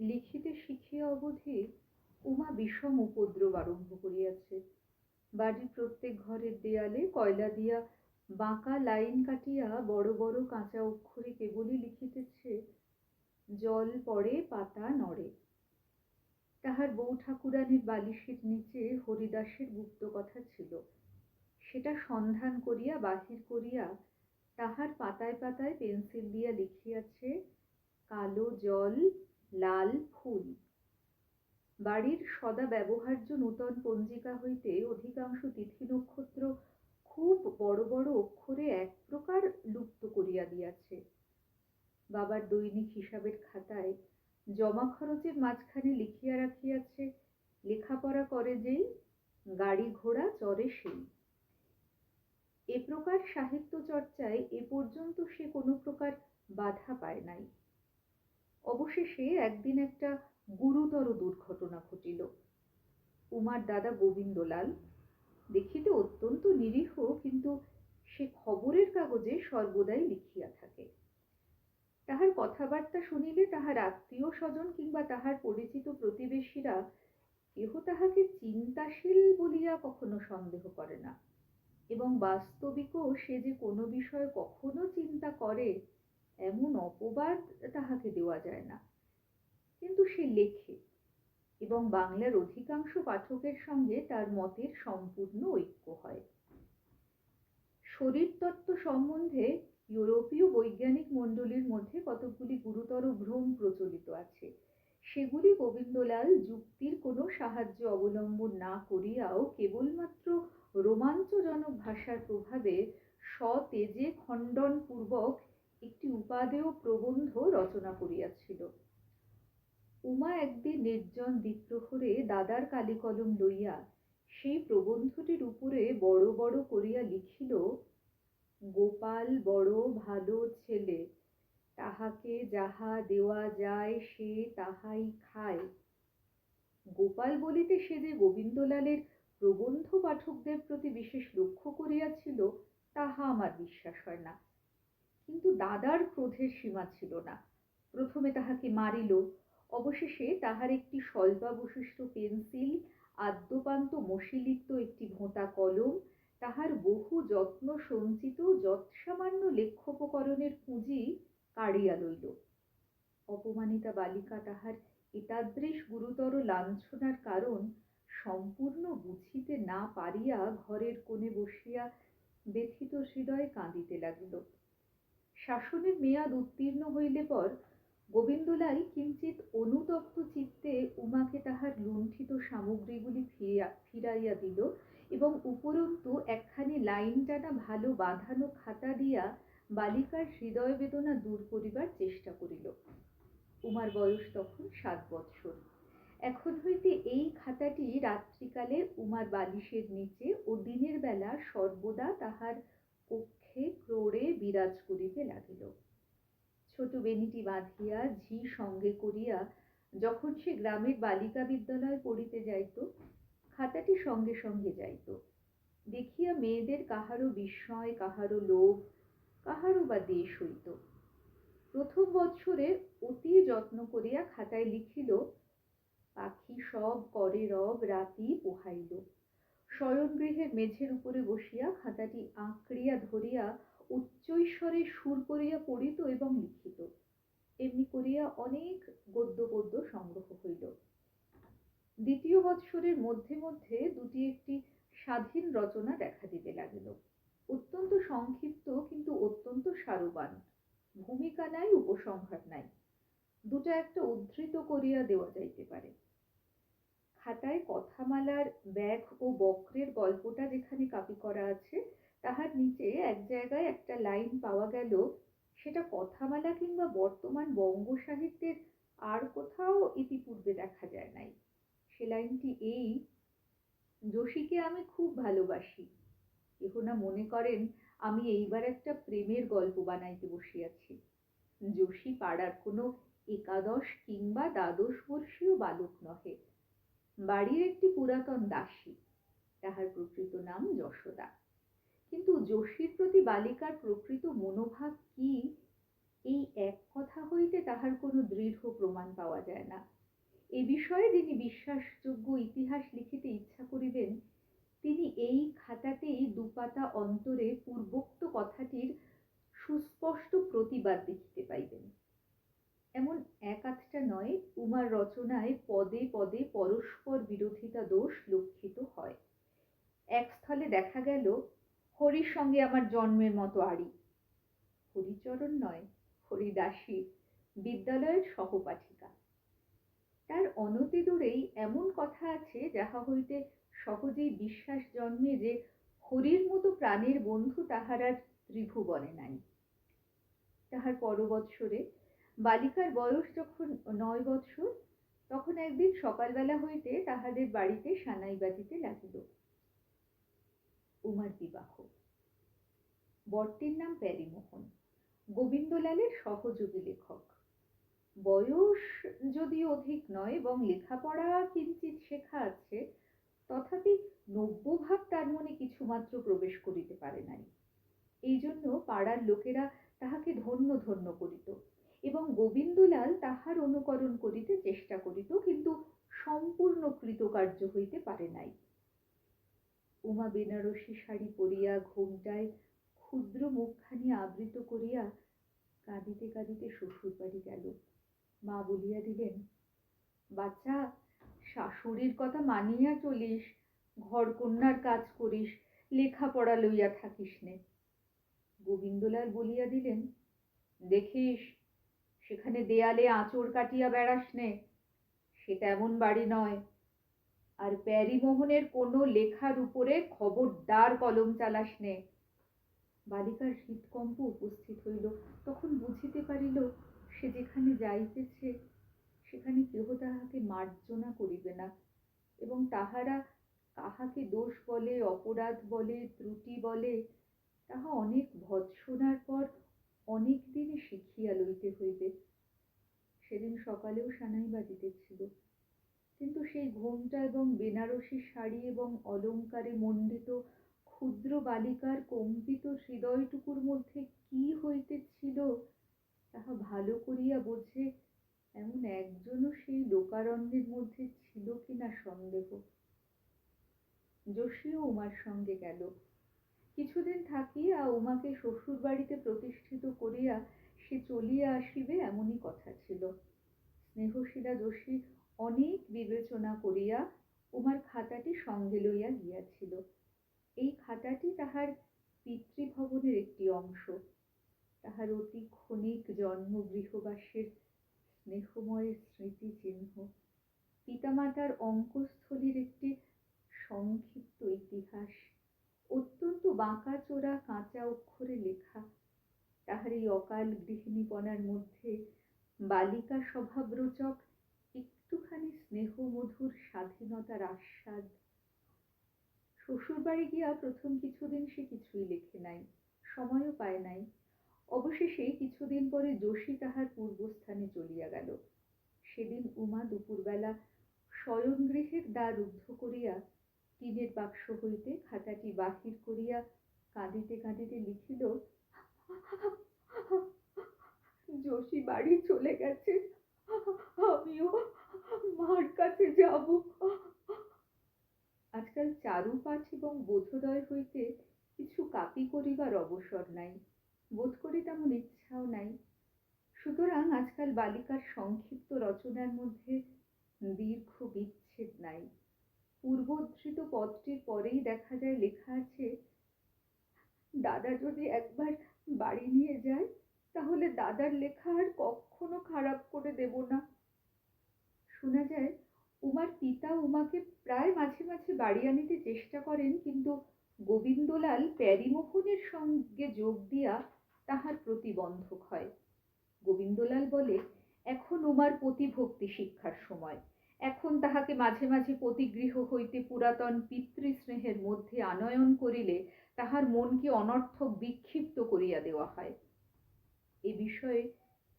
লিখিতে শিখিয়া অবধি উমা বিষম উপদ্রব আরম্ভ করিয়াছে। বাড়ির প্রত্যেক ঘরের দেয়ালে কয়লা দিয়া বাঁকা লাইন কাটিয়া বড় বড় কাঁচা অক্ষরে কেবলই লিখিতেছে, জল পড়ে, পাতা নড়ে। তাহার বউ ঠাকুরানীর বালিশের নিচে হরিদাসের গুপ্ত কথা ছিল। সেটা সন্ধান করিয়া বাহির করিয়া তাহার পাতায় পাতায় পেন্সিল দিয়া লিখিয়াছে, কালো জল লাল ফুল। বাড়ির সদা ব্যবহার্য নূতন পঞ্জিকা হইতে অধিকাংশ তিথি নক্ষত্র খুব বড় বড় অক্ষরে এক প্রকার লুপ্ত করিয়া দিয়াছে। বাবার দৈনিক হিসাবের খাতায় জমা খরচের মাঝখানে লিখিয়া রাখিয়াছে, লেখাপড়া করে যেই, গাড়ি ঘোড়া চড়ে সেই। এ প্রকার সাহিত্য চর্চায় এ পর্যন্ত সে কোনো প্রকার বাধা পায় নাই। অবশেষে একদিন একটা গুরুতর দুর্ঘটনা ঘটিল। উমার দাদা গোবিন্দলাল দেখিতে অত্যন্ত নিরীহ, কিন্তু সে খবরের কাগজে সর্বদাই লিখিয়া থাকে। তাহার কথাবার্তা শুনিলে তাহার আত্মীয় স্বজন কিংবা তাহার পরিচিত প্রতিবেশীরা কেহ তাহাকে চিন্তাশীল বলিয়া কখনো সন্দেহ করে না। এবং বাস্তবিকও সে যে কোনো বিষয়ে কখনো চিন্তা করে এমন অপবাদ তাহাকে দেওয়া যায় না। কিন্তু সে লেখে এবং বাংলার অধিকাংশ পাঠকের সঙ্গে তার মতের সম্পূর্ণ ঐক্য হয়। শরীরতত্ত্ব সম্বন্ধে ইউরোপীয় বৈজ্ঞানিক মণ্ডলীর মধ্যে কতকগুলি গুরুতর ভ্রম প্রচলিত আছে। সেগুলি গোবিন্দলাল যুক্তির কোনো সাহায্য অবলম্বন না করিয়াও কেবলমাত্র রোমাঞ্চজনক ভাষার প্রভাবে সতেজে খণ্ডনপূর্বক একটি উপাদেয় প্রবন্ধ রচনা করিয়াছিল। উমা একদিন নির্জন দ্বীপ্রহরে দাদার কালি কলম লইয়া সেই প্রবন্ধটির উপরে বড় বড় করিয়া লিখিল, গোপাল বড় ভালো ছেলে, তাহাকে যাহা দেওয়া যায় সে তাহাই খায়। গোপাল বলিতে সে যে গোবিন্দলালের প্রবন্ধ পাঠকদের প্রতি বিশেষ লক্ষ্য করিয়াছিল, তাহা আমার বিশ্বাস হয় না। কিন্তু দাদার ক্রোধের সীমা ছিল না। প্রথমে তাহাকে মারিল। অবশেষে তাহার একটি স্বল্পাবশিষ্ট পেন্সিল, আদ্যপান্ত মশিলিপ্ত একটি ভোঁতা কলম, তাহার বহু যত্ন সঞ্চিত যৎসামান্য লেখ্যোপকরণের পুঁজি কাড়িয়া লইল। অপমানিতা বালিকা তাহার এতাদৃশ গুরুতর লাঞ্ছনার কারণ সম্পূর্ণ বুঝিতে না পারিয়া ঘরের কোণে বসিয়া ব্যথিত হৃদয়ে কাঁদিতে লাগিল। শাসনের মেয়াদ উত্তীর্ণ হইলে পর গোবিন্দলাল কিঞ্চিত অনুতপ্ত চিত্তে উমাকে তাহার লুণ্ঠিত সামগ্রীগুলি ফিরিয়া, ফিরাইয়া দিল এবং উপরন্তু একখানি লাইন টানা ভালো বাঁধানো খাতা দিয়া বালিকার হৃদয় বেদনা দূর করিবার চেষ্টা করিল। উমার বয়স তখন সাত বৎসর। এখন হইতে এই খাতাটি রাত্রিকালে উমার বালিশের নিচে ও দিনের বেলা সর্বদা তাহার কক্ষে ক্রোড়ে বিরাজ করিতে লাগিল। ছোট বেনিটি বাঁধিয়া ঝি সঙ্গে করিয়া যখন সে গ্রামের বালিকা বিদ্যালয়ে পড়িতে যাইত, খাতাটি সঙ্গে সঙ্গে যাইত। দেখিয়া মেয়েদের কাহারও বিস্ময় কাহারও লোভ কাহারও বা দেশ হইত। প্রথম বৎসরে অতি যত্ন করিয়া খাতায় লিখিল, পাখি সব করে রব, রাতি পোহাইল। শয়নগৃহের মেঝের উপরে বসিয়া খাতাটি আঁকড়িয়া ধরিয়া উচ্চৈস্বরে সুর করিয়া পড়িত এবং লিখিত। এমনি করিয়া অনেক গদ্য পদ্য সংগ্রহ হইল। দ্বিতীয় বৎসরের মধ্যে মধ্যে দুটি একটি স্বাধীন রচনা দেখা দিতে লাগিল। অত্যন্ত সংক্ষিপ্ত কিন্তু অত্যন্ত সারবান। ভূমিকা নাই, উপসংহার নাই। দুটা একটা উদ্ধৃত করিয়া দেওয়া যাইতে পারে। খাতায় কথামালার ব্যাগ ও বক্রের গল্পটা যেখানে কাপি করা আছে, তাহার নিচে এক জায়গায় একটা লাইন পাওয়া গেল, সেটা কথামালা কিংবা বর্তমান বঙ্গ সাহিত্যের আর কোথাও ইতিপূর্বে দেখা যায় নাই। সে লাইনটি এই, যোশীকে আমি খুব ভালোবাসি। কেহ না মনে করেন আমি এইবার একটা প্রেমের গল্প বানাইতে বসিয়াছি। যোশী পাড়ার কোনো একাদশ কিংবা দ্বাদশ বর্ষীয় বালক নহে। বাড়ির একটি পুরাতন দাসী, তাহার প্রকৃত নাম যশোদা। কিন্তু যোশীর প্রতি বালিকার প্রকৃত মনোভাব কি? এই এক কথা হইতে তাহার কোনো দৃঢ় প্রমাণ পাওয়া যায় না। এ বিষয়ে যিনি বিশ্বাসযোগ্য ইতিহাস লিখিতে ইচ্ছা করিবেন, তিনি এই খাতাতেই দুপাতা অন্তরে পূর্বোক্ত কথাটির সুস্পষ্ট প্রতিবাদ দেখিতে পাইবেন এমন এক আধটা নয় রচনায় পদে পদে পরস্পর বিরোধিতা দোষ লক্ষিত হয়। এক স্থলে দেখা গেল, হরির সঙ্গে আমার জন্মের মতো আড়ি। হরিচরণ নয়, হরিদাসী, বিদ্যালয়ের সহপাঠিকা। তার অনতি দূরেই এমন কথা আছে যাহা হইতে সহজেই বিশ্বাস জন্মে যে হরির মতো প্রাণের বন্ধু তাহার আর ত্রিভুবনে নাই। তাহার পরবৎসরে বালিকার বয়স যখন নয় বৎসর, তখন একদিন সকালবেলা হইতে তাহাদের বাড়িতে সানাই বাজিতে লাগিল। উমার বিবাহ। বরটির নাম প্যারিমোহন, গোবিন্দলালের সহযোগী লেখক। বয়স যদি অধিক নয় এবং লেখাপড়া কিঞ্চিত শেখা আছে, তথাপি নব্য নব্যভাব তার মনে কিছুমাত্র প্রবেশ করিতে পারে নাই। এই জন্য পাড়ার লোকেরা তাহাকে ধন্য ধন্য করিত। এবং গোবিন্দলাল তাহার অনুকরণ করিতে চেষ্টা করিত, কিন্তু সম্পূর্ণ কৃতকার্য হইতে পারে নাই। উমা বেনারসি শাড়ি পরিয়া ঘোমটায় ক্ষুদ্র মুখখানি আবৃত করিয়া কাঁদিতে কাঁদিতে শ্বশুর বাড়ি গেল। মা বলিয়া দিলেন বাচ্চা শাশুড়ির কথা মানিয়া চলিস ঘর কন্যার কাজ করিস, লেখাপড়া লইয়া থাকিস নে। গোবিন্দলাল বলিয়া দিলেন, দেখিস সেখানে দেয়ালে আঁচড় কাটিয়া বেড়াস নে। সেটা এমন বাড়ি নয়। আর প্যারিমোহনের কোনো লেখার উপরে খবরদার কলম চালাস নে। বালিকার হৃদকম্প উপস্থিত হইল। তখন বুঝিতে পারিল, সে যেখানে যাইতেছে, সেখানে কেহ তাহাকে মার্জনা করিবে না এবং তাহারা কাহাকে দোষ বলে, অপরাধ বলে, ত্রুটি বলে, তাহা অনেক ভৎসনার পর অনেক দিনে শিখিয়া লইতে হইবে। সেদিন সকালেও সানাই বাজিতেছিল কিন্তু সেই ঘোমটা এবং বেনারসি শাড়ি এবং অলঙ্কারে মণ্ডিত ক্ষুদ্র বালিকার কম্পিত হৃদয়টুকুর মধ্যে কি হইতেছিল, তাহা ভালো করিয়া বোঝে এমন একজনও সেই লোকারণ্যের মধ্যে ছিল কিনা সন্দেহ। যোশীও উমার সঙ্গে গেল। কিছুদিন থাকিয়া উমাকে শ্বশুর বাড়িতে প্রতিষ্ঠিত করিয়া সে চলিয়া আসিবে এমনই কথা ছিল। স্নেহশীলা যোশী অনেক বিবেচনা করিয়া উমার খাতাটি সঙ্গে লইয়া গিয়াছিল। এই খাতাটি তাহার পিতৃভবনের একটি অংশ। তাহার অতি ক্ষণিক জন্ম গৃহবাসের স্নেহময় স্মৃতিচিহ্ন। পিতামাতার অঙ্কস্থলীর একটি সংক্ষিপ্ত ইতিহাস। বাঁকা চোরা কাঁচা অক্ষরে লেখা। তাহার এই অকাল গৃহিণীপনার মধ্যে বালিকা স্বভাবরোচক একটুখানি স্নেহমধুর স্বাধীনতার আস্বাদ। শ্বশুরবাড়ি গিয়া প্রথম কিছুদিন সে কিছুই লেখে নাই, সময়ও পায় নাই। অবশেষে কিছুদিন পরে যোশী তাহার পূর্বস্থানে চলিয়া গেল। সেদিন উমা দুপুরবেলা শয়নগৃহের দ্বার রুদ্ধ করিয়া টিনের বাক্স হইতে খাতাটি বাহির করিয়া কাঁদিতে কাঁদিতে লিখিল যোশী বাড়ি চলে গেছে। আমিও মার কাছে যাব। আজকাল চারুপাঠ এবং বোধোদয় হইতে কিছু কাপি করিবার অবসর নাই, বোধ করি তেমন ইচ্ছাও নাই। সুতরাং আজকাল বালিকার সংক্ষিপ্ত রচনার মধ্যে দীর্ঘ বিচ্ছেদ নাই। পূর্বোদ্ধৃত পদটির পরেই দেখা যায়, লেখা আছে, দাদা যদি একবার বাড়ি নিয়ে যায়, তাহলে দাদার লেখা আর কখনো খারাপ করে দেব না। শোনা যায়, উমার পিতা উমাকে প্রায় মাঝে মাঝে বাড়ি আনিতে চেষ্টা করেন, কিন্তু গোবিন্দলাল প্যারিমোহনের সঙ্গে যোগ দিয়া তাহার প্রতিবন্ধক হয়। গোবিন্দলাল বলে, এখন উমার প্রতিভক্তি শিক্ষার সময়। এখন তাহাকে মাঝে মাঝে পতিগৃহ হইতে পুরাতন পিতৃস্নেহের মধ্যে আনয়ন করিলে তাহার মনকে অনর্থক বিক্ষিপ্ত করিয়া দেওয়া হয়। এ বিষয়ে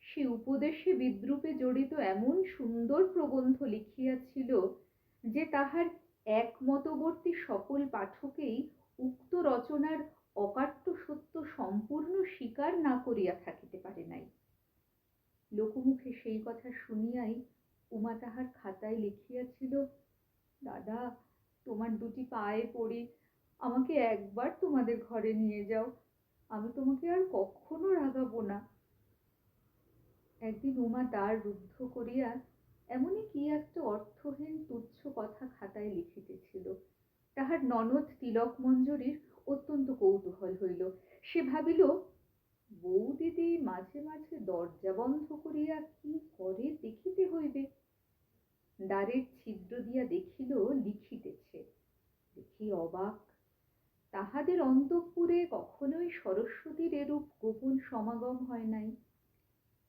সে উপদেশে বিদ্রুপে জড়িত এমন সুন্দর প্রবন্ধ লিখিয়াছিল যে তাহার একমতবর্তী সকল পাঠকেই উক্ত রচনার অকাট্য সত্য সম্পূর্ণ স্বীকার না করিয়া থাকিতে পারে নাই। লোকমুখে সেই কথা শুনিয়াই উমা তাহার খাতায় লিখিয়াছিল, দাদা, তোমার দুটি পায়ে পড়ি আমাকে একবার তোমাদের ঘরে নিয়ে যাও। আমি তোমাকে আর কখনো রাগাবো না। একদিন উমা দ্বার রুদ্ধ করিয়া এমনই কি একটা অর্থহীন তুচ্ছ কথা খাতায় লিখিতেছিল। তাহার ননদ তিলক মঞ্জরীর অত্যন্ত কৌতূহল হইল। সে ভাবিল বউ দিদি মাঝে মাঝে দরজা বন্ধ করিয়া কি করে দেখিতে হইবে? দ্বারের ছিদ্র দিয়া দেখিল লিখিতেছে। দেখি অবাক, তাহাদের অন্তঃপুরে কখনোই সরস্বতীর এরূপ গোপন সমাগম হয় নাই।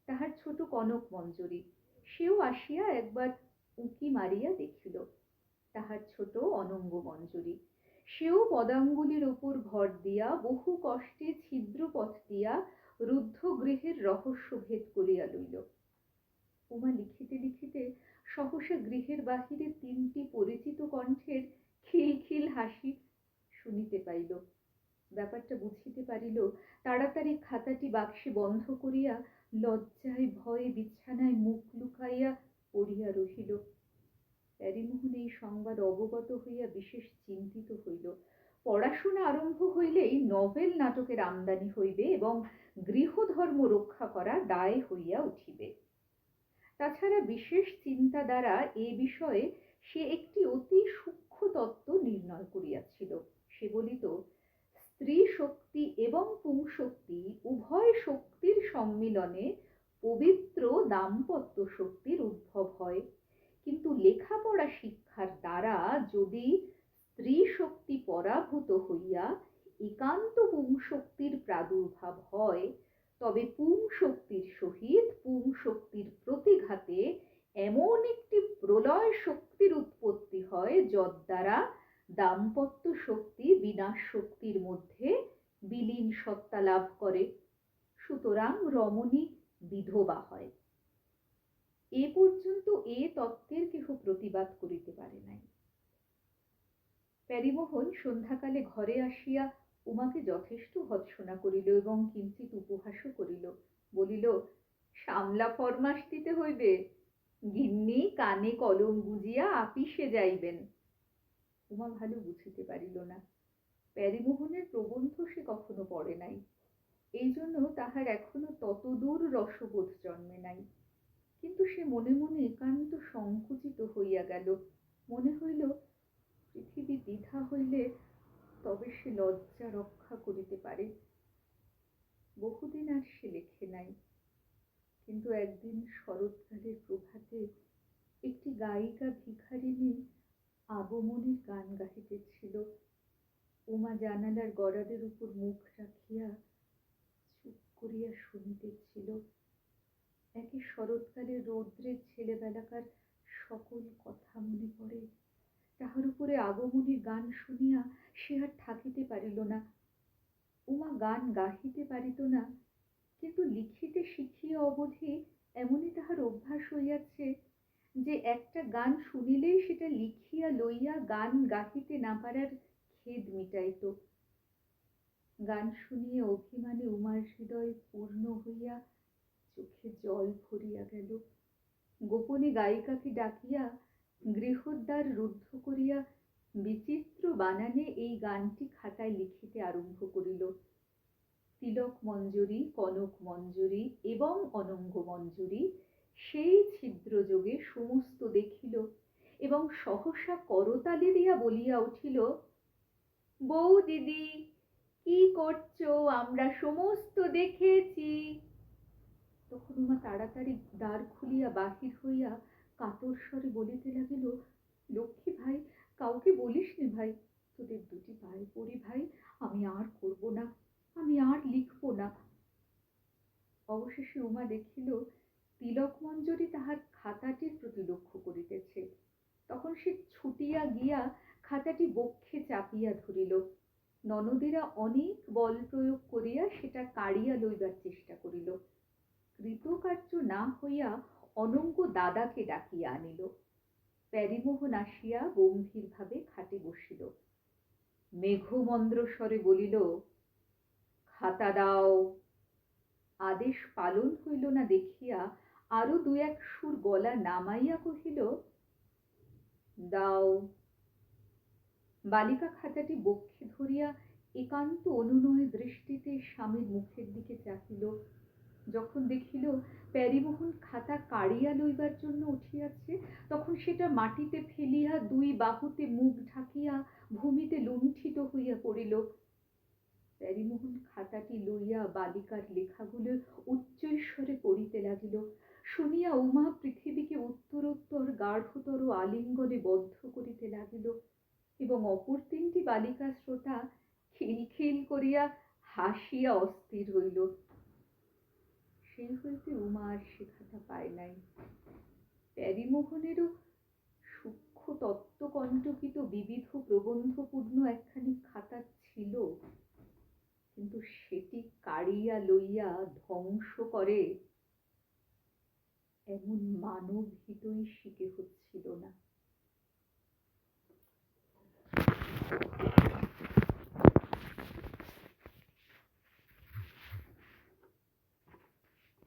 তাহার ছোট কনক মঞ্জরী, সেও আসিয়া একবার উঁকি মারিয়া দেখিল। তাহার ছোট অনঙ্গ মঞ্জরী, সেও পদাঙ্গুলির উপর ভর দিয়া বহু কষ্টে ছিদ্রপথ দিয়া রুদ্ধ গৃহের রহস্য ভেদ করিয়া লইল। উমা লিখিতে লিখিতে সহসা গৃহের বাহিরে তিনটি পরিচিত কণ্ঠের খিলখিল হাসি শুনিতে পাইল। ব্যাপারটা বুঝিতে পারিল, তাড়াতাড়ি খাতাটি বাক্সে বন্ধ করিয়া লজ্জায় ভয়ে বিছানায় মুখ লুকাইয়া পড়িয়া রহিল। প্যারিমোহন এই সংবাদ অবগত হইয়া বিশেষ চিন্তিত হইল। পড়াশোনা আরম্ভ হইলেই নভেল নাটকের আমদানি হইবে এবং গৃহধর্ম রক্ষা করা দায় হইয়া উঠিবে। তাছাড়া বিশেষ চিন্তা দ্বারা এ বিষয়ে সে একটি অতি সূক্ষ্ম তত্ত্ব নির্ণয় করিয়াছিল। সে বলিত, স্ত্রী শক্তি এবং পুংশক্তি উভয় শক্তির সম্মিলনে পবিত্র দাম্পত্য শক্তির উদ্ভব হয়। কিন্তু লেখাপড়া শিক্ষার দ্বারা যদি স্ত্রী শক্তি পরাভূত হইয়া একান্ত পুংশক্তির প্রাদুর্ভাব হয় তবে পুং শক্তির সহিত পুং শক্তির প্রতিঘাতে এমন একটি প্রলয় শক্তির উৎপত্তি হয় যদ্বারা দাম্পত্য শক্তি বিনাশ শক্তির মধ্যে বিলীন সত্তা লাভ করে। সুতরাং রমণী বিধবা হয়। এ পর্যন্ত এ তত্ত্বের কেহ প্রতিবাদ করিতে পারে নাই। প্যারিমোহন সন্ধ্যাকালে ঘরে আসিয়া উমাকে যথেষ্ট ভৎসনা করিল এবং কিঞ্চিত উপহাসও করিল। বলিল, সামলা ফরমাস দিতে হইবে। গিন্নি কানে কলম বুঝিয়া আপিসে যাইবেন। উমা ভালো বুঝিতে পারিল না। প্যারিমোহনের প্রবন্ধ সে কখনো পড়ে নাই। এই জন্য তাহার এখনও ততদূর রসবোধ জন্মে নাই। কিন্তু সে মনে মনে একান্ত সংকুচিত হইয়া গেল। মনে হইল, পৃথিবী দ্বিধা হইলে তবে সে লজ্জা রক্ষা করিতে পারে। বহুদিন আর সে লেখে নাই। কিন্তু একদিন শরৎকালের প্রভাতে একটি গায়িকা ভিখারিণী আগমনের গান গাহিতেছিল। উমা জানালার গড়াদের উপর মুখ রাখিয়া চুপ করিয়া শুনিতেছিল। একে শরৎকালের রৌদ্রের ছেলেবেলাকার সকল কথা মনে পড়ে। তাহার উপরে আগমনীর গান শুনিয়া সে আর থাকিতে পারিল না। উমা গান গাহিতে পারিত না, কিন্তু লিখিতে শিখিয়া অবধি এমনই তাহার অভ্যাস হইয়াছে যে একটা গান শুনিলেই সেটা লিখিয়া লইয়া গান গাহিতে না পারার খেদ মিটাইত। গান শুনিয়ে অভিমানে উমার হৃদয় পূর্ণ হইয়া চোখে জল ভরিয়া গেল। গোপনে গায়িকাকে ডাকিয়া গৃহদ্বার রুদ্ধ করিয়া বিচিত্র বানানে এই গানটি খাতায় লিখিতে আরম্ভ করিল। তিলক মঞ্জুরি, কনক মঞ্জুরি এবং অনঙ্গ মঞ্জুরি সেই ছিদ্রযোগে সমস্ত দেখিল এবং সহসা করতালি দিয়া বলিয়া উঠিল, বউ দিদি, কি করছ? আমরা সমস্ত দেখেছি। তখন উমা তাড়াতাড়ি দ্বার খুলিয়া বাহির হইয়া কাতর স্বরে বলিতে লাগিল, লক্ষ্মী ভাই, কাউকে বলিস নে ভাই? তোদের দুটি পায়ে পড়ি ভাই, আমি আর করব না, আমি আর লিখব না। অবশেষে উমা দেখিল, তিলক মঞ্জরি তাহার খাতাটির প্রতি লক্ষ্য করিতেছে। তখন সে ছুটিয়া গিয়া খাতাটি বক্ষে চাপিয়া ধরিল। ননদেরা অনেক বল প্রয়োগ করিয়া সেটা কাড়িয়া লইবার চেষ্টা করিল। কৃতকার্য না হইয়া অনঙ্গ দাদাকে ডাকিয়া আনিল। প্যারিমোহন আসিয়া গম্ভীরভাবে খাটে বসিল। মেঘমন্দ্র স্বরে বলিল, খাতা দাও। আদেশ পালন হইল না দেখিয়া আরও দু এক সুর গলা নামাইয়া কহিল, দাও। বালিকা খাতাটি বক্ষে ধরিয়া একান্ত অনুনয় দৃষ্টিতে স্বামীর মুখের দিকে চাহিল। যখন দেখিল প্যারীমোহন খাতা কাড়িয়া লইবার জন্য উঠিয়াছে, তখন সেটা মাটিতে ফেলিয়া দুই বাহুতে মুখ ঢাকিয়া ভূমিতে লুণ্ঠিত হইয়া পড়িল। প্যারীমোহন খাতাটি লইয়া বালিকার লেখাগুলো উচ্চৈস্বরে পড়িতে লাগিল। শুনিয়া উমা পৃথিবীকে উত্তরোত্তর গাঢ়তর আলিঙ্গনে বদ্ধ করিতে লাগিল এবং অপর তিনটি বালিকা শ্রোতা খিলখিল করিয়া হাসিয়া অস্থির হইল। সেই হইতে উমা আর সে খাতা পায় নাই। প্যারিমোহনেরও সূক্ষ্ম তত্ত্বকণ্টকিত বিবিধ প্রবন্ধপূর্ণ একখানি খাতা ছিল। কিন্তু সেটি কাড়িয়া লইয়া ধ্বংস করে এমন মানব শিখে হচ্ছিল না।